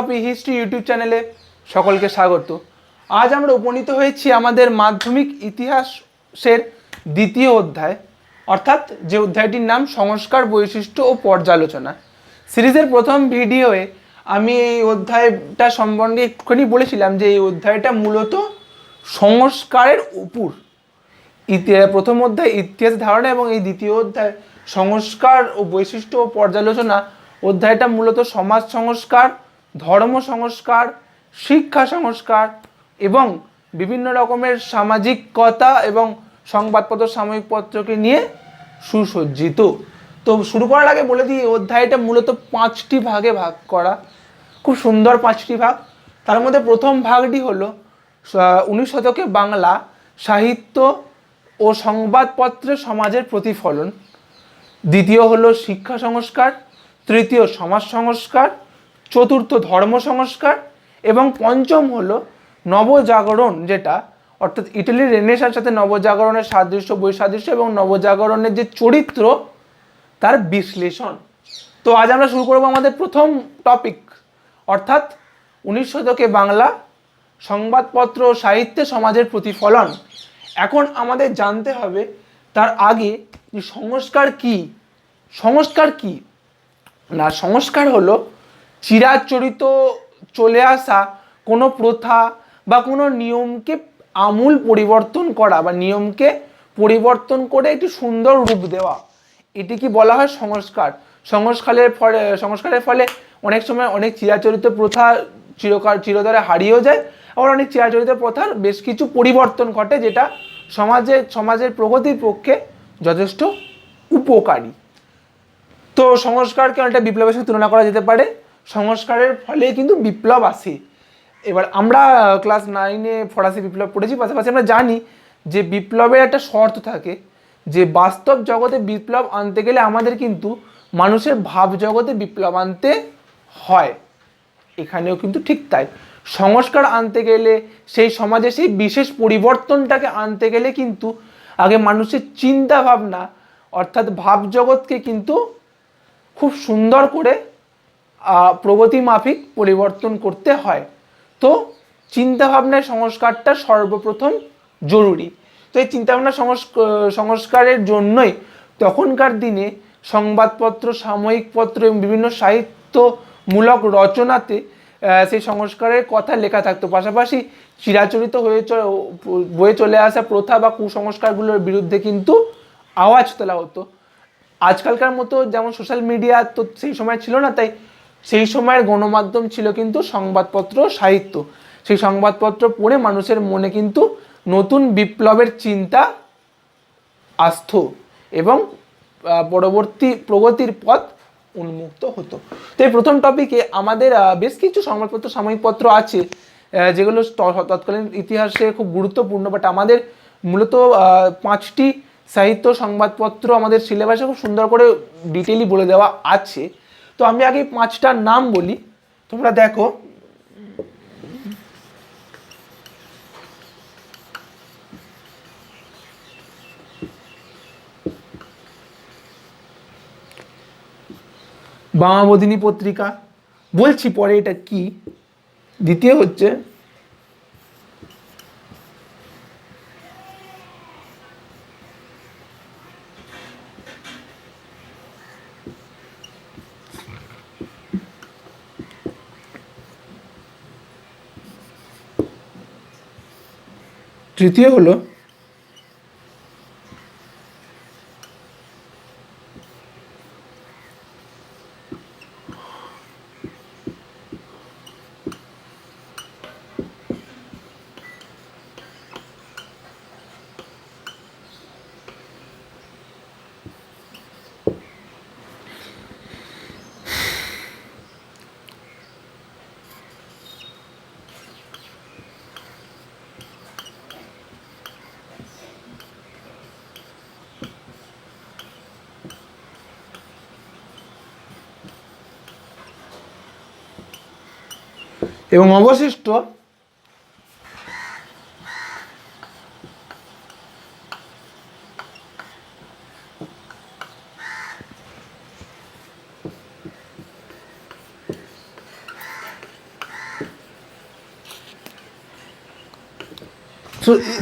Of history YouTube চ্যানেলে সকলকে স্বাগত। আজ আমরা উপনীত হয়েছি আমাদের মাধ্যমিক ইতিহাসের দ্বিতীয় অধ্যায়, অর্থাৎ যে অধ্যায়টির নাম সংস্কার বৈশিষ্ট্য ও পর্যালোচনা। সিরিজের প্রথম ভিডিওয়ে আমি এই অধ্যায়টা সম্বন্ধে একটুখানি বলেছিলাম যে এই অধ্যায়টা মূলত সংস্কারের উপর। প্রথম অধ্যায় ইতিহাস ধারণা এবং এই দ্বিতীয় অধ্যায় সংস্কার ও বৈশিষ্ট্য ও পর্যালোচনা। অধ্যায়টা মূলত সমাজ সংস্কার ধর্ম সংস্কার, শিক্ষা সংস্কার এবং বিভিন্ন রকমের সামাজিকতা এবং সংবাদপত্র, সাময়িক পত্রকে নিয়ে সুসজ্জিত। তো শুরু করার আগে বলে দিই অধ্যায়টা মূলত পাঁচটি ভাগে ভাগ করা। খুব সুন্দর পাঁচটি ভাগ। তার মধ্যে প্রথম ভাগটি হলো উনিশ শতকে বাংলা সাহিত্য ও সংবাদপত্রে সমাজের প্রতিফলন। দ্বিতীয় হলো শিক্ষা সংস্কার। তৃতীয় সমাজ সংস্কার। চতুর্থ ধর্ম সংস্কার এবং পঞ্চম হলো নবজাগরণ, যেটা অর্থাৎ ইটালির রেনেসার সাথে নবজাগরণের সাদৃশ্য, বৈসাদৃশ্য এবং নবজাগরণের যে চরিত্র, তার বিশ্লেষণ। তো আজ আমরা শুরু করব আমাদের প্রথম টপিক অর্থাৎ উনিশ শতকে বাংলা সংবাদপত্র সাহিত্যে সমাজের প্রতিফলন। এখন আমাদের জানতে হবে, তার আগে সংস্কার কি? সংস্কার কি? না, সংস্কার হলো চিরাচরিত চলে আসা কোনো প্রথা বা কোনো নিয়মকে আমূল পরিবর্তন করা বা নিয়মকে পরিবর্তন করে একটি সুন্দর রূপ দেওয়া, এটি কি বলা হয় সংস্কার? সংস্কারের ফলে সংস্কারের ফলে অনেক সময় অনেক চিরাচরিত প্রথা চিরকাল, চিরতরে হারিয়েও যায়, আবার অনেক চিরাচরিত প্রথার বেশ কিছু পরিবর্তন ঘটে যেটা সমাজে, সমাজের প্রগতির পক্ষে যথেষ্ট উপকারী। তো সংস্কারকে অনেকটা বিপ্লবের সাথে তুলনা করা যেতে পারে। সংস্কারের ফলে কিন্তু বিপ্লব আসে। এবার আমরা ক্লাস নাইনে ফরাসি বিপ্লব পড়েছি, পাশাপাশি আমরা জানি যে বিপ্লবের একটা শর্ত থাকে, যে বাস্তব জগতে বিপ্লব আনতে গেলে আমাদের কিন্তু মানুষের ভাব জগতে বিপ্লব আনতে হয়। এখানেও কিন্তু ঠিক তাই। সংস্কার আনতে গেলে, সেই সমাজে সেই বিশেষ পরিবর্তনটাকে আনতে গেলে কিন্তু আগে মানুষের চিন্তা ভাবনা অর্থাৎ ভাব জগৎকে কিন্তু খুব সুন্দর করে প্রগতি মাফিক পরিবর্তন করতে হয়। তো চিন্তাভাবনার সংস্কারটা সর্বপ্রথম জরুরি। তো এই চিন্তাভাবনা সংস্ক- সংস্কারের জন্যই তখনকার দিনে সংবাদপত্র, সাময়িক পত্র এবং বিভিন্ন সাহিত্যমূলক রচনাতে সেই সংস্কারের কথা লেখা থাকতো। পাশাপাশি চিরাচরিত হয়ে বয়ে চলে আসা প্রথা বা কুসংস্কারগুলোর বিরুদ্ধে কিন্তু আওয়াজ তোলা হতো। আজকালকার মতো যেমন সোশ্যাল মিডিয়া তো সেই সময় ছিল না, তাই সেই সময়ের গণমাধ্যম ছিল কিন্তু সংবাদপত্র, সাহিত্য। সেই সংবাদপত্র পড়ে মানুষের মনে কিন্তু নতুন বিপ্লবের চিন্তা আসতো এবং পরবর্তী প্রগতির পথ উন্মুক্ত হতো। তো এই প্রথম টপিকে আমাদের বেশ কিছু সংবাদপত্র, সাময়িক পত্র আছে যেগুলো তৎকালীন ইতিহাসে খুব গুরুত্বপূর্ণ বাট আমাদের মূলত পাঁচটি সাহিত্য সংবাদপত্র আমাদের সিলেবাসে খুব সুন্দর করে ডিটেইলি বলে দেওয়া আছে। তো আমি আগে পাঁচটার নাম বলি। তোমরা দেখো। বামাবদিনী পত্রিকা। বলছি পরে এটা কি? দ্বিতীয় হচ্ছে তৃতীয় হলো এবং অবশিষ্ট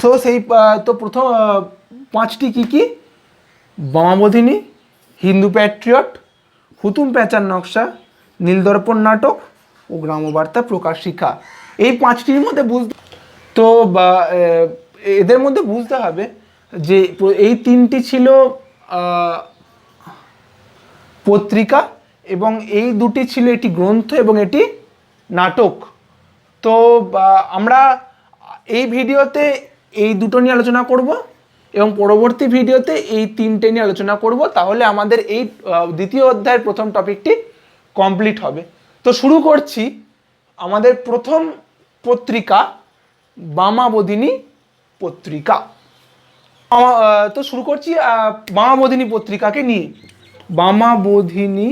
তো সেই তো প্রথম পাঁচটি কি কি? বামাবোধিনী হিন্দু প্যাট্রিয়ট, হুতুম প্যাচার নকশা, নীলদর্পণ নাটক ও গ্রামবার্তা প্রকাশিকা। এই পাঁচটির মধ্যে বুঝতে তো, বা এদের মধ্যে বুঝতে হবে যে, এই তিনটি ছিল পত্রিকা এবং এই দুটি ছিল এটি গ্রন্থ এবং এটি নাটক। তো আমরা এই ভিডিওতে এই দুটো নিয়ে আলোচনা করব এবং পরবর্তী ভিডিওতে এই তিনটে নিয়ে আলোচনা করব। তাহলে আমাদের এই দ্বিতীয় অধ্যায়ের প্রথম টপিকটি কমপ্লিট হবে। তো শুরু করছি আমাদের প্রথম পত্রিকা বামাবোধিনী পত্রিকা। তো শুরু করছি আহ, বামাবোধিনী পত্রিকাকে নিয়ে। Bamabodhini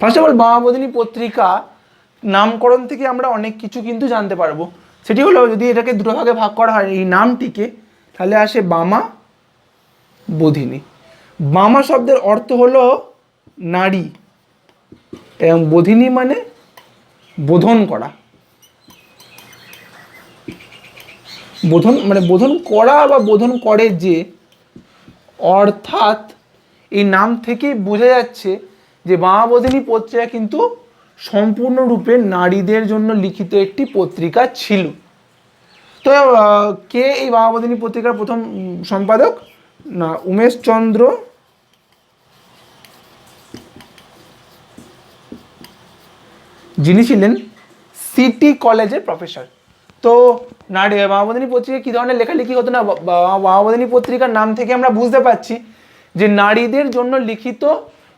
first of all Bamabodhini পত্রিকা নামকরণ থেকে আমরা অনেক কিছু কিন্তু জানতে পারব। সেটি হলো যদি এটাকে দুটো ভাগে ভাগ করা হয় এই নামটিকে তাহলে আসে বামা বোধিনী। বামা শব্দের অর্থ হলো নারী। এবং বোধিনী মানে বোধন করা। বোধন মানে বোধন করা বা বোধন করে যে, অর্থাৎ এই নাম থেকে বোঝা যাচ্ছে যে বামাবোধিনী পত্রিকা কিন্তু সম্পূর্ণরূপে নারীদের জন্য লিখিত একটি পত্রিকা ছিল। তো কে এই বামাবোধিনী পত্রিকার প্রথম সম্পাদক? না, উমেশ চন্দ্র। যিনি ছিলেন সিটি কলেজের প্রফেসর। তো নারী মামাবদিনী পত্রিকা কী ধরনের লেখালেখি হতো না? মামাবদিনী পত্রিকার নাম থেকে আমরা বুঝতে পারছি যে নারীদের জন্য লিখিত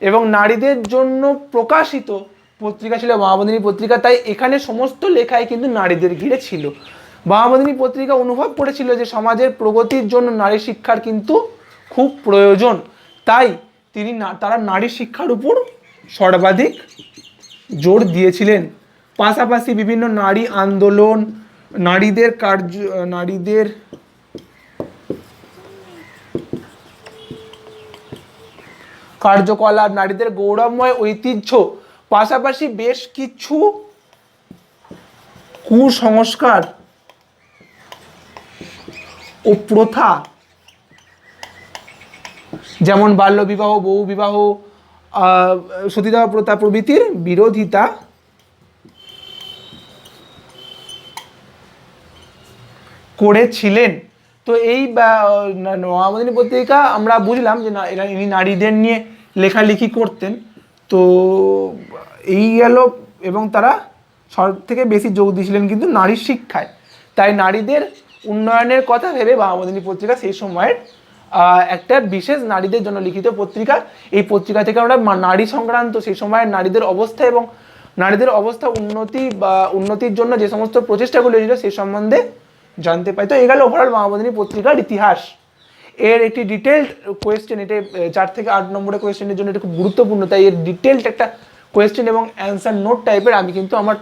এবং নারীদের জন্য প্রকাশিত পত্রিকা ছিল মামাবদিনী পত্রিকা। তাই এখানে সমস্ত লেখাই কিন্তু নারীদের ঘিরে ছিল। মামাবদিনী পত্রিকা অনুভব করেছিল যে সমাজের প্রগতির জন্য নারী শিক্ষার কিন্তু খুব প্রয়োজন। তাই তিনি তারা নারী শিক্ষার উপর সর্বাধিক জোর দিয়েছিলেন। পাশাপাশি বিভিন্ন নারী আন্দোলন, নারীদের কার্য, নারীদের কার্যকলাপ, নারীদের গৌরবময় ঐতিহ্য, পাশাপাশি বেশ কিছু কুসংস্কার ও প্রথা। যেমন বাল্যবিবাহ বহু বিবাহ সতীদাহ, প্রথা প্রভৃতির বিরোধিতা। করেছিলেন। তো এই মহামদিনী পত্রিকা আমরা বুঝলাম যে না, এরা ইনি নারীদের নিয়ে লেখালেখি করতেন। তো এই গেল এবং তারা সব থেকে বেশি যোগ দিয়েছিলেন কিন্তু নারী শিক্ষায়। তাই নারীদের উন্নয়নের কথা ভেবে বামামদিনী পত্রিকা সেই সময়ের একটা বিশেষ নারীদের জন্য লিখিত পত্রিকা। এই পত্রিকা থেকে আমরা নারী সংক্রান্ত সেই সময়ের নারীদের অবস্থা এবং নারীদের অবস্থা উন্নতি বা উন্নতির জন্য যে সমস্ত প্রচেষ্টাগুলো ছিল সেই সম্বন্ধে জানতে পাই তো এগুলো ওভারঅল মামাবদিনী পত্রিকার ইতিহাস। এর একটি ডিটেলড কোয়েশ্চেন এটা চার থেকে আট নম্বরের কোয়েশ্চেনের জন্য এটা খুব গুরুত্বপূর্ণ। তাই এর ডিটেলড একটা কোয়েশ্চেন এবং অ্যান্সার নোট টাইপের আমি কিন্তু আমার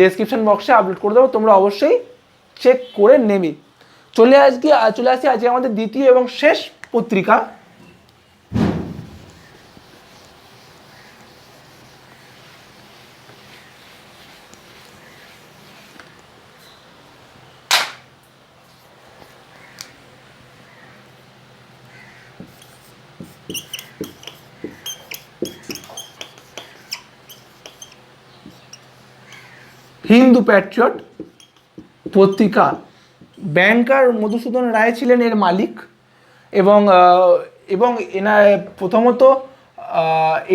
ডেসক্রিপশন বক্সে আপলোড করে দেবো। তোমরা অবশ্যই চেক করে নেবে। চলে আজকে চলে আসি আজকে আমাদের দ্বিতীয় এবং শেষ পত্রিকা। হিন্দু প্যাট্রিয়ট পত্রিকা ব্যাংকার মধুসূদন রায় ছিলেন এর মালিক এবং এবং এনার প্রথমত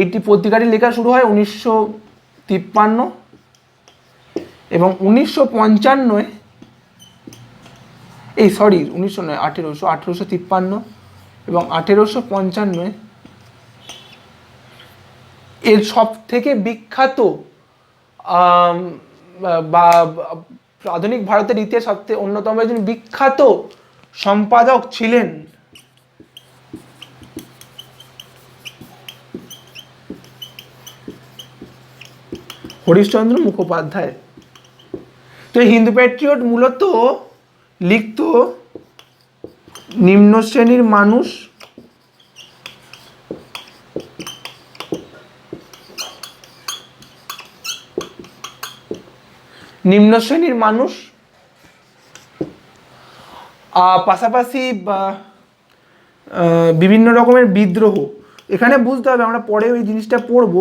এইটি পত্রিকাটি লেখা শুরু হয় উনিশশো তিপ্পান্ন এবং উনিশশো পঞ্চান্নয়, এই সরি উনিশশো নয়, আঠেরোশো আঠেরোশো তিপ্পান্ন এবং আঠেরোশো পঞ্চান্নয় এর সব থেকে বিখ্যাত বা আধুনিক ভারতের ইতিহাস সবথেকে অন্যতম একজন বিখ্যাত সম্পাদক ছিলেন। হরিশচন্দ্র মুখোপাধ্যায়। তো হিন্দু প্যাট্রিয়ট মূলত লিখত নিম্ন শ্রেণির মানুষ নিম্ন শ্রেণির মানুষ পাশাপাশি বিভিন্ন রকমের বিদ্রোহ। এখানে বুঝতে হবে, আমরা পরে ওই জিনিসটা পড়ব।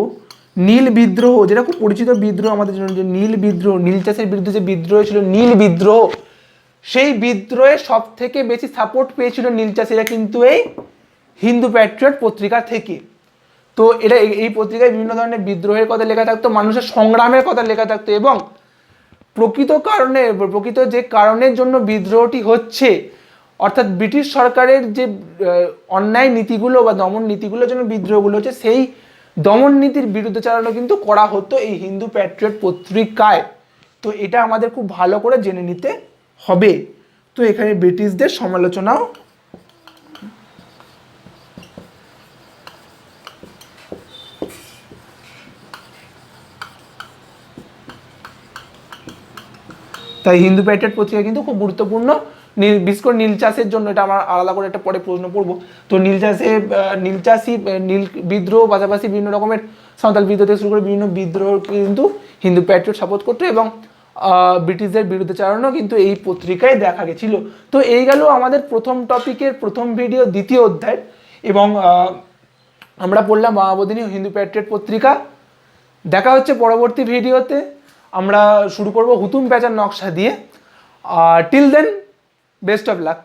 নীল বিদ্রোহ যেটা খুব পরিচিত বিদ্রোহ আমাদের জন্য, যে নীল বিদ্রোহ, নীল চাষের বিরুদ্ধে যে বিদ্রোহ ছিল, নীল বিদ্রোহ, সেই বিদ্রোহে সব থেকে বেশি সাপোর্ট পেয়েছিল নীল চাষিরা কিন্তু এই হিন্দু প্যাট্রিয়ট পত্রিকা থেকে। তো এটা এই পত্রিকায় বিভিন্ন ধরনের বিদ্রোহের কথা লেখা থাকতো, মানুষের সংগ্রামের কথা লেখা থাকতো এবং প্রকৃত কারণে, প্রকৃত যে কারণের জন্য বিদ্রোহটি হচ্ছে, অর্থাৎ ব্রিটিশ সরকারের যে অন্যায় নীতিগুলো বা দমন নীতিগুলোর জন্য বিদ্রোহগুলো হচ্ছে, সেই দমন নীতির বিরুদ্ধে চালানো কিন্তু করা হতো এই হিন্দু প্যাট্রিয়ট পত্রিকায়। তো এটা আমাদের খুব ভালো করে জেনে নিতে হবে। তো এখানে ব্রিটিশদের সমালোচনাও তাই হিন্দু প্যাট্রিয়ট পত্রিকা কিন্তু খুব গুরুত্বপূর্ণ। নীল বিশেষ করে নীল চাষের জন্য এটা আমার আলাদা করে একটা পরে প্রশ্ন পড়ব। তো নীল চাষে নীল চাষি নীল বিদ্রোহ পাশাপাশি বিভিন্ন রকমের সাঁওতাল বিদ্রোহ থেকে শুরু করে বিভিন্ন বিদ্রোহ কিন্তু হিন্দু প্যাট্রিয়ট সাপোর্ট করতো এবং ব্রিটিশদের বিরুদ্ধে চালানো কিন্তু এই পত্রিকায় দেখা গেছিল। তো এই গেল আমাদের প্রথম টপিকের প্রথম ভিডিও দ্বিতীয় অধ্যায় এবং আমরা পড়লাম মহাবোধিনী হিন্দু প্যাট্রিয়ট পত্রিকা। দেখা হচ্ছে পরবর্তী ভিডিওতে আমরা শুরু করব হুতুম প্যাচার নকশা দিয়ে। Till then best of luck